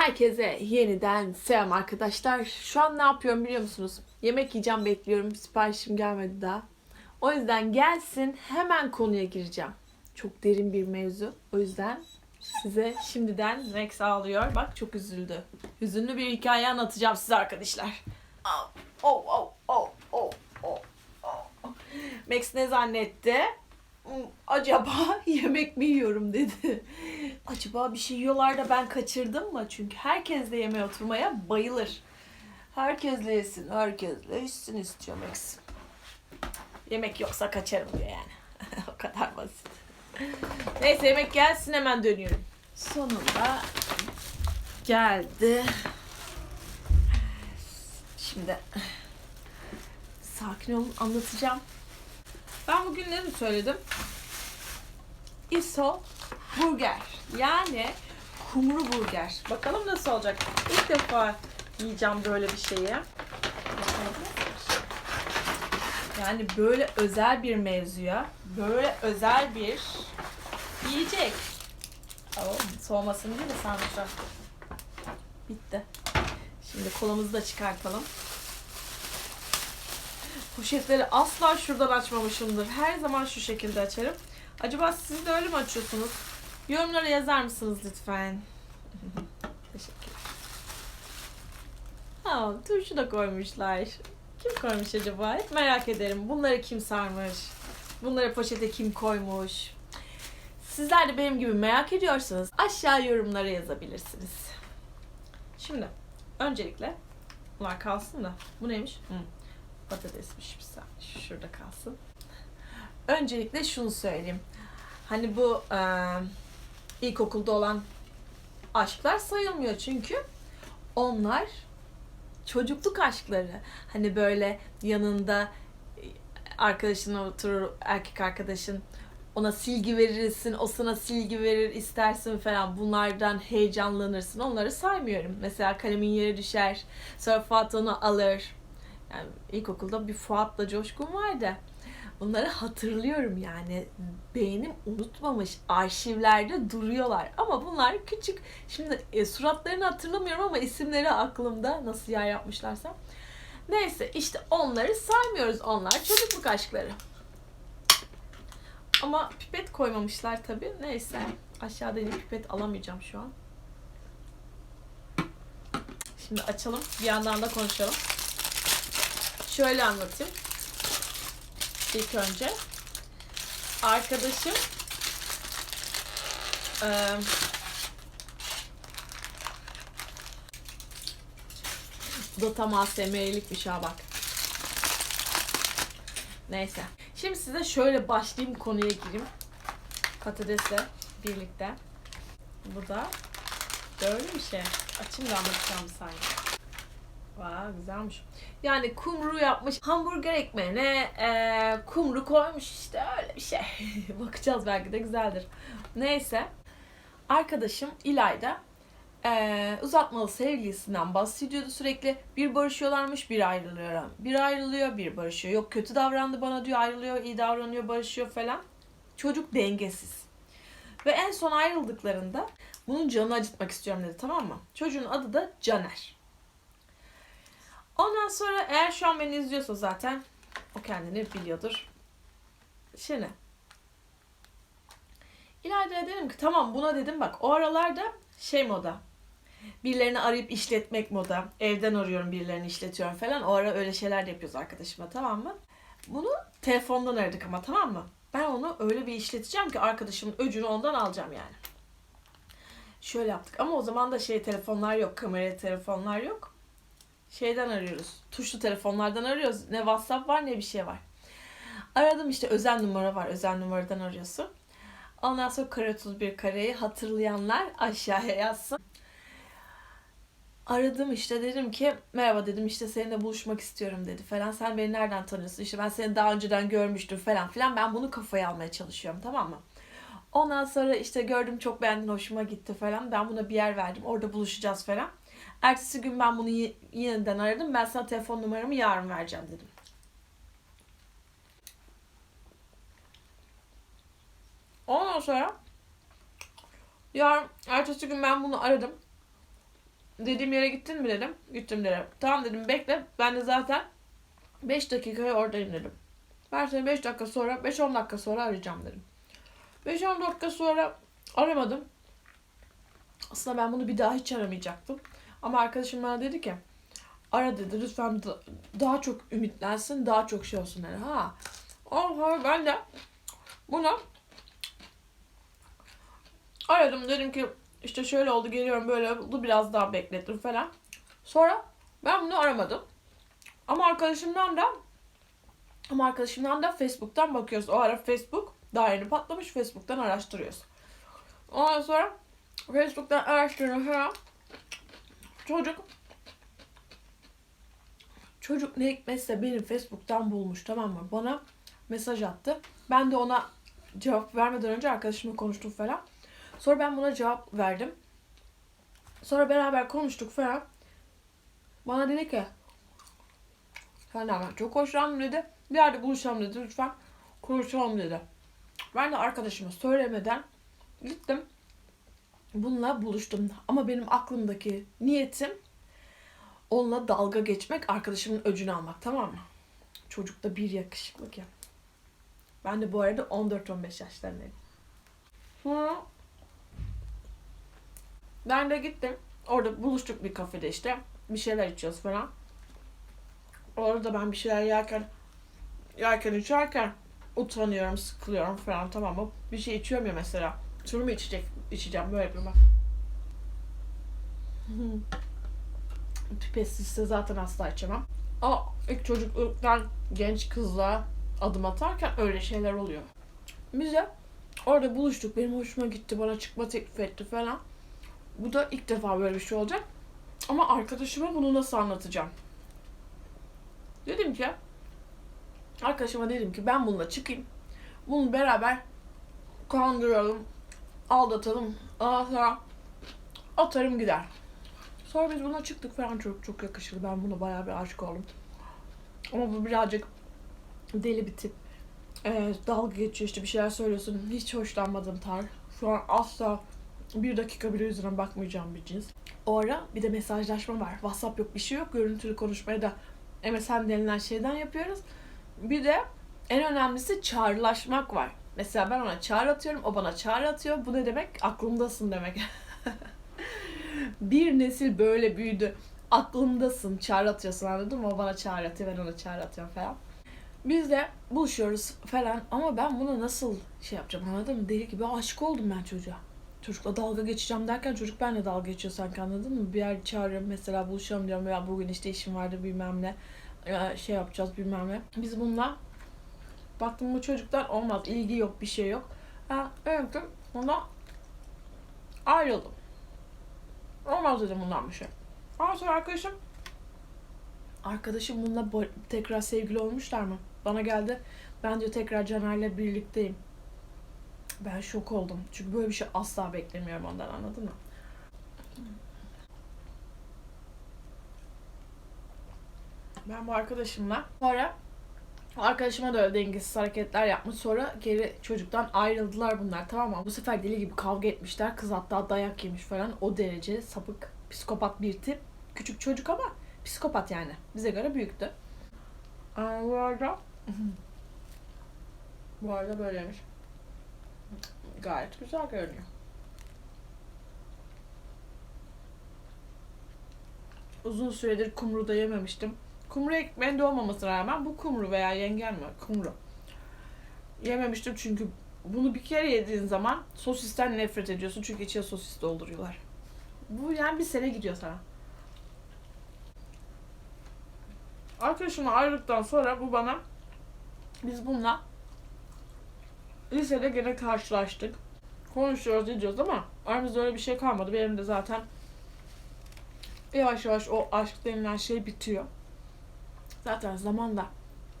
Herkese yeniden selam arkadaşlar. Şu an ne yapıyorum biliyor musunuz? Yemek yiyeceğim bekliyorum. Siparişim gelmedi daha. O yüzden gelsin hemen konuya gireceğim. Çok derin bir mevzu. O yüzden size şimdiden Rex ağlıyor. Bak çok üzüldü. Hüzünlü bir hikaye anlatacağım size arkadaşlar. Oh, oh, oh, oh, oh, oh, oh. Max ne zannetti? Hmm, Acaba yemek mi yiyorum dedi. Acaba bir şey yiyorlar da ben kaçırdım mı? Çünkü herkes de yemeğe oturmaya bayılır. Herkesle yesin, herkesle içsin istiyor Max. Yemek yoksa kaçarım diyor yani. o kadar basit. Neyse yemek gelsin hemen dönüyorum. Sonunda geldi. Şimdi sakin olun anlatacağım. Ben bugün ne söyledim? ISO burger. Yani kumru burger. Bakalım nasıl olacak. İlk defa yiyeceğim böyle bir şeyi. Yani böyle özel bir mevzuya, böyle özel bir yiyecek. Oh, soğumasın diye de sarmışlar. Bitti. Şimdi kolumuzu da çıkartalım. Poşetleri asla şuradan açmamışımdır. Her zaman şu şekilde açarım. Acaba siz de öyle mi açıyorsunuz? Yorumlara yazar mısınız lütfen? Teşekkürler. Ha, turşu da koymuşlar. Kim koymuş acaba? Hep merak ederim. Bunları kim sarmış? Bunları poşete kim koymuş? Sizler de benim gibi merak ediyorsanız aşağı yorumlara yazabilirsiniz. Şimdi öncelikle bunlar kalsın da. Bu neymiş? Hı. Patatesmiş bir saniye. Şurada kalsın. Öncelikle şunu söyleyeyim. Hani bu e, ilkokulda olan aşklar sayılmıyor çünkü onlar çocukluk aşkları. Hani böyle yanında e, arkadaşın oturur, erkek arkadaşın ona silgi verirsin, o sana silgi verir istersin falan. Bunlardan heyecanlanırsın. Onları saymıyorum. Mesela kalemin yere düşer. Sonra Fuat onu alır. Yani ilkokulda bir Fuat'la Coşkun vardı. Bunları hatırlıyorum yani. Beynim unutmamış. Arşivlerde duruyorlar. Ama bunlar küçük. Şimdi e, suratlarını hatırlamıyorum ama isimleri aklımda. Nasıl yer yapmışlarsa. Neyse işte onları saymıyoruz. Onlar çocukluk aşkları. Ama pipet koymamışlar tabii. Neyse. Aşağıda yine pipet alamayacağım şu an. Şimdi açalım. Bir yandan da konuşalım. Şöyle anlatayım. İlk önce. Arkadaşım eee Bu da tam ASMR'likmiş ha bak. Neyse. Şimdi size şöyle başlayayım konuya gireyim. Patatesle birlikte. Bu da böyle bir şey. Açayım da anlatacağım bir saniye. Vay güzelmiş. Yani kumru yapmış. Hamburger ekmeğine eee, kumru koymuş işte öyle bir şey. Bakacağız belki de güzeldir. Neyse. Arkadaşım İlayda eee, uzatmalı sevgilisinden bahsediyordu sürekli. Bir barışıyorlarmış, bir ayrılıyor. Bir ayrılıyor, bir barışıyor. Yok kötü davrandı bana diyor, ayrılıyor, iyi davranıyor, barışıyor falan. Çocuk dengesiz. Ve en son ayrıldıklarında bunun canını acıtmak istiyorum dedi tamam mı? Çocuğun adı da Caner. Ondan sonra eğer şu an beni izliyorsa zaten o kendini biliyordur. Şimdi İlayda'ya dedim ki tamam buna dedim bak o aralarda şey moda. Birilerini arayıp işletmek moda. Evden arıyorum birilerini işletiyorum falan. O ara öyle şeyler de yapıyoruz arkadaşıma tamam mı? Bunu telefondan aradık ama tamam mı? Ben onu öyle bir işleteceğim ki arkadaşımın öcünü ondan alacağım yani. Şöyle yaptık ama o zaman da şey telefonlar yok. Kamera telefonlar yok şeyden arıyoruz. Tuşlu telefonlardan arıyoruz. Ne WhatsApp var ne bir şey var. Aradım işte özel numara var. Özel numaradan arıyorsun. Ondan sonra kare 31 kareyi hatırlayanlar aşağıya yazsın. Aradım işte dedim ki merhaba dedim işte seninle buluşmak istiyorum dedi falan. Sen beni nereden tanıyorsun? İşte ben seni daha önceden görmüştüm falan filan. Ben bunu kafaya almaya çalışıyorum tamam mı? Ondan sonra işte gördüm çok beğendim hoşuma gitti falan. Ben buna bir yer verdim. Orada buluşacağız falan. Ertesi gün ben bunu yeniden aradım. Ben sana telefon numaramı yarın vereceğim dedim. Ondan sonra yarın ertesi gün ben bunu aradım. dediğim yere gittin mi dedim. Gittim dedim. Tamam dedim bekle. Ben de zaten 5 dakikaya oradayım dedim. Ben seni 5 dakika sonra, 5-10 dakika sonra arayacağım dedim. 5-10 dakika sonra aramadım. Aslında ben bunu bir daha hiç aramayacaktım. Ama arkadaşım bana dedi ki ara dedi lütfen da- daha çok ümitlensin, daha çok şey olsun dedi. Ha. Oha ben de bunu aradım dedim ki işte şöyle oldu geliyorum böyle oldu biraz daha bekletir falan. Sonra ben bunu aramadım. Ama arkadaşımdan da ama arkadaşımdan da Facebook'tan bakıyoruz. O ara Facebook daha yeni patlamış. Facebook'tan araştırıyoruz. Ondan sonra Facebook'tan araştırıyorum. Çocuk çocuk ne hikmetse benim Facebook'tan bulmuş tamam mı? Bana mesaj attı. Ben de ona cevap vermeden önce arkadaşımla konuştum falan. Sonra ben buna cevap verdim. Sonra beraber konuştuk falan. Bana dedi ki Senden ben çok hoşlandım dedi. Bir yerde buluşalım dedi. Lütfen konuşalım dedi. Ben de arkadaşıma söylemeden gittim. Bununla buluştum. Ama benim aklımdaki niyetim onunla dalga geçmek, arkadaşımın öcünü almak tamam mı? Çocuk da bir yakışıklı ki. Ben de bu arada 14-15 yaşlarındayım. Sonra ben de gittim. Orada buluştuk bir kafede işte. Bir şeyler içiyoruz falan. Orada ben bir şeyler yerken yerken içerken utanıyorum, sıkılıyorum falan tamam mı? Bir şey içiyorum ya mesela. Şunu mu içecek, içeceğim böyle yapıyorum bak. Pipetsizse zaten asla içemem. Ama ilk çocukluktan genç kızla adım atarken öyle şeyler oluyor. Biz de orada buluştuk. Benim hoşuma gitti. Bana çıkma teklif etti falan. Bu da ilk defa böyle bir şey olacak. Ama arkadaşıma bunu nasıl anlatacağım? Dedim ki arkadaşıma dedim ki ben bununla çıkayım. Bunu beraber kandıralım, aldatalım. Ondan sonra atarım gider. Sonra biz buna çıktık falan çok çok yakışırdı. Ben buna bayağı bir aşık oldum. Ama bu birazcık deli bir tip. Ee, dalga geçiyor işte bir şeyler söylüyorsun. Hiç hoşlanmadığım tarz. Şu an asla bir dakika bile yüzüne bakmayacağım bir cins. O ara bir de mesajlaşma var. WhatsApp yok bir şey yok. Görüntülü konuşmaya da MSN denilen şeyden yapıyoruz. Bir de en önemlisi çağrılaşmak var. Mesela ben ona çağrı atıyorum, o bana çağrı atıyor. Bu ne demek? Aklımdasın demek. bir nesil böyle büyüdü. Aklımdasın, çağrı atıyorsun anladın mı? O bana çağrı atıyor, ben ona çağrı atıyorum falan. Biz de buluşuyoruz falan ama ben buna nasıl şey yapacağım anladın mı? Deli gibi aşık oldum ben çocuğa. Çocukla dalga geçeceğim derken çocuk benimle dalga geçiyor sanki anladın mı? Bir yer çağırıyorum mesela buluşalım diyorum ya bugün işte işim vardı bilmem ne. Şey yapacağız bilmem ne. Biz bununla baktım bu çocuktan olmaz ilgi yok bir şey yok. Ha, evet ona ayrıldım. Olmaz dedim bundan bir şey. Ondan sonra arkadaşım arkadaşım bununla tekrar sevgili olmuşlar mı? Bana geldi. Ben diyor tekrar Caner'le birlikteyim. Ben şok oldum. Çünkü böyle bir şey asla beklemiyorum ondan anladın mı? Ben bu arkadaşımla sonra arkadaşıma da öyle dengesiz hareketler yapmış. Sonra geri çocuktan ayrıldılar bunlar tamam mı? Bu sefer deli gibi kavga etmişler. Kız hatta dayak yemiş falan. O derece sapık, psikopat bir tip. Küçük çocuk ama psikopat yani. Bize göre büyüktü. Aa, bu arada bu arada böyleymiş. Gayet güzel görünüyor. Uzun süredir kumru da yememiştim. Kumru ekmeğinde olmamasına rağmen bu kumru veya yengen mi? Kumru. Yememiştim çünkü bunu bir kere yediğin zaman sosisten nefret ediyorsun çünkü içine sosis dolduruyorlar. Bu yani bir sene gidiyor sana. Arkadaşımla ayrıldıktan sonra bu bana biz bununla lisede gene karşılaştık. Konuşuyoruz ediyoruz ama aramızda öyle bir şey kalmadı. Benim de zaten yavaş yavaş o aşk denilen şey bitiyor. Zaten zamanla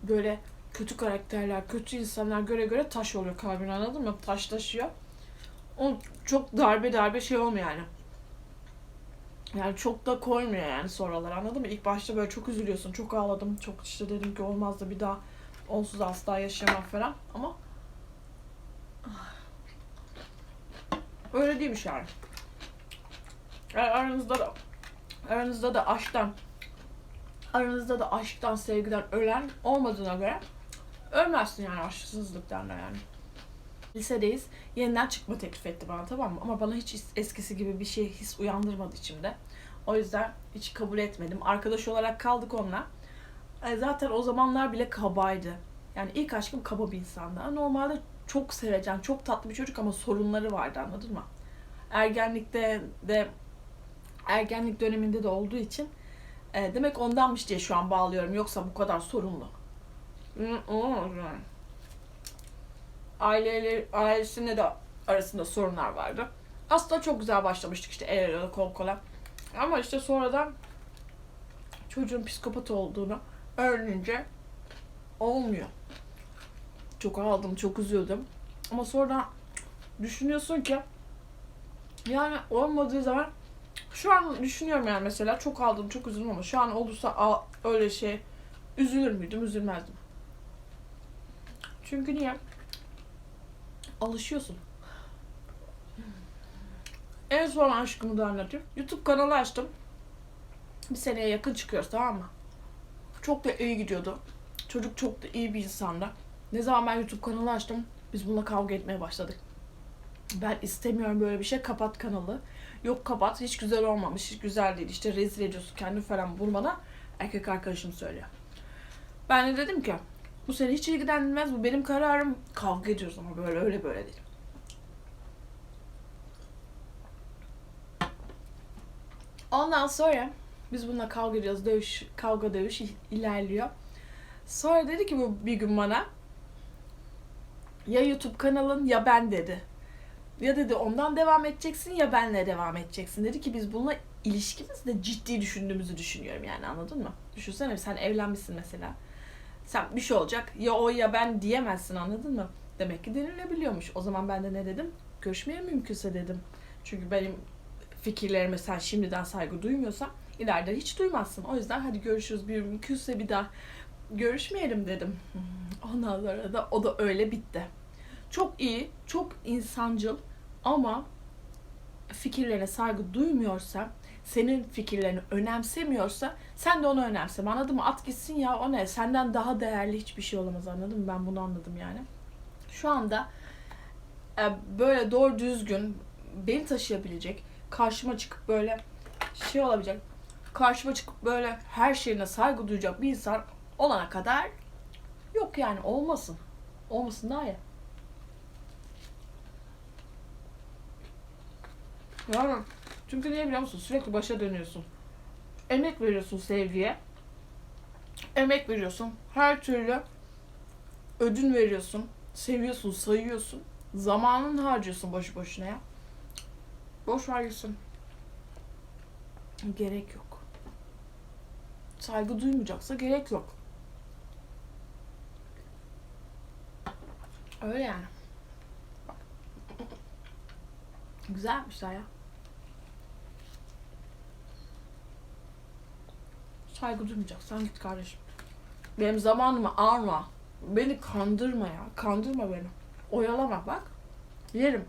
böyle kötü karakterler, kötü insanlar göre göre taş oluyor kalbin anladın mı? Taşlaşıyor. O çok darbe darbe şey olmuyor yani. Yani çok da koymuyor yani sonralar anladın mı? İlk başta böyle çok üzülüyorsun. Çok ağladım. Çok işte dedim ki olmaz da bir daha onsuz asla yaşayamam falan. Ama öyle değilmiş yani. Yani aranızda da aranızda da aşktan aranızda da aşktan, sevgiden ölen olmadığına göre ölmezsin yani aşksızlıktan da yani. Lisedeyiz. Yeniden çıkma teklif etti bana tamam mı? Ama bana hiç is- eskisi gibi bir şey his uyandırmadı içimde. O yüzden hiç kabul etmedim. Arkadaş olarak kaldık onunla. E, Zaten o zamanlar bile kabaydı. Yani ilk aşkım kaba bir insandı. Normalde çok sevecen, çok tatlı bir çocuk ama sorunları vardı anladın mı? Ergenlikte de ergenlik döneminde de olduğu için e, demek ondanmış diye şu an bağlıyorum. Yoksa bu kadar sorunlu. Aileleri, ailesinde de arasında sorunlar vardı. Aslında çok güzel başlamıştık işte el ele kol kola. Ama işte sonradan çocuğun psikopat olduğunu öğrenince olmuyor. Çok ağladım, çok üzüldüm. Ama sonra düşünüyorsun ki yani olmadığı zaman şu an düşünüyorum yani mesela çok aldım, çok üzüldüm ama şu an olursa a- öyle şey üzülür müydüm, üzülmezdim. Çünkü niye? Alışıyorsun. En son aşkımı da anlatayım. YouTube kanalı açtım. Bir seneye yakın çıkıyoruz tamam mı? Çok da iyi gidiyordu. Çocuk çok da iyi bir insandı. Ne zaman ben YouTube kanalı açtım biz bununla kavga etmeye başladık. Ben istemiyorum böyle bir şey kapat kanalı. Yok kapat hiç güzel olmamış hiç güzel değil işte rezil ediyorsun kendini falan vurmana erkek arkadaşım söylüyor. Ben de dedim ki bu seni hiç ilgilendirmez bu benim kararım kavga ediyoruz ama böyle öyle böyle değil. Ondan sonra biz bununla kavga ediyoruz. Dövüş, kavga dövüş il- ilerliyor. Sonra dedi ki bu bir gün bana ya YouTube kanalın ya ben dedi. Ya dedi ondan devam edeceksin ya benle devam edeceksin. Dedi ki biz bununla ilişkimizde ciddi düşündüğümüzü düşünüyorum yani anladın mı? Düşünsene sen evlenmişsin mesela. Sen bir şey olacak ya o ya ben diyemezsin anladın mı? Demek ki denilebiliyormuş. O zaman ben de ne dedim? Görüşmeye mümkünse dedim. Çünkü benim fikirlerime sen şimdiden saygı duymuyorsan ileride hiç duymazsın. O yüzden hadi görüşürüz bir mümkünse bir daha görüşmeyelim dedim. Ondan sonra da o da öyle bitti. Çok iyi, çok insancıl ama fikirlerine saygı duymuyorsa, senin fikirlerini önemsemiyorsa sen de onu önemseme. Anladın mı? At gitsin ya o ne? Senden daha değerli hiçbir şey olamaz anladın mı? Ben bunu anladım yani. Şu anda e, böyle doğru düzgün beni taşıyabilecek, karşıma çıkıp böyle şey olabilecek, karşıma çıkıp böyle her şeyine saygı duyacak bir insan olana kadar yok yani olmasın. Olmasın daha iyi. Yani çünkü niye biliyor musun? Sürekli başa dönüyorsun. Emek veriyorsun sevgiye. Emek veriyorsun. Her türlü ödün veriyorsun. Seviyorsun, sayıyorsun. Zamanını harcıyorsun boşu boşuna ya. Boş ver gitsin. Gerek yok. Saygı duymayacaksa gerek yok. Öyle yani. Güzelmişler ya. Saygı duymayacaksan git kardeşim. Benim zamanımı alma. Beni kandırma ya. Kandırma beni. Oyalama bak. Yerim.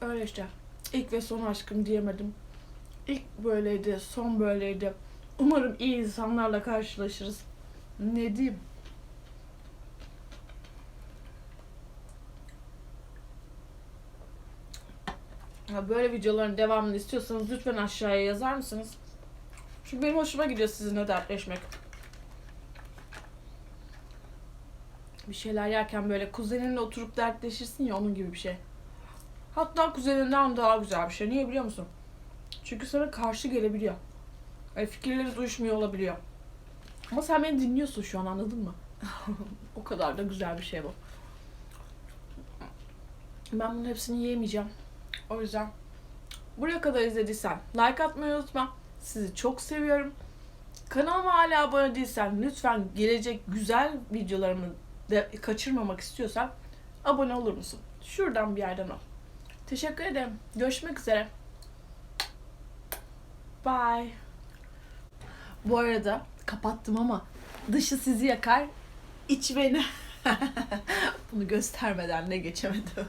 Öyle işte. İlk ve son aşkım diyemedim. İlk böyleydi, son böyleydi. Umarım iyi insanlarla karşılaşırız. Ne diyeyim? Ya böyle videoların devamını istiyorsanız lütfen aşağıya yazar mısınız? Çünkü benim hoşuma gidiyor sizinle dertleşmek. Bir şeyler yerken böyle kuzeninle oturup dertleşirsin ya onun gibi bir şey. Hatta kuzeninden daha güzel bir şey. Niye biliyor musun? Çünkü sana karşı gelebiliyor. Yani fikirleri duyuşmuyor olabiliyor. Ama sen beni dinliyorsun şu an anladın mı? o kadar da güzel bir şey bu. Ben bunun hepsini yiyemeyeceğim. O yüzden buraya kadar izlediysen like atmayı unutma. Sizi çok seviyorum. Kanalıma hala abone değilsen lütfen gelecek güzel videolarımı de kaçırmamak istiyorsan abone olur musun? Şuradan bir yerden ol. Teşekkür ederim. Görüşmek üzere. Bye. Bu arada kapattım ama dışı sizi yakar, iç beni. Bunu göstermeden ne geçemedim.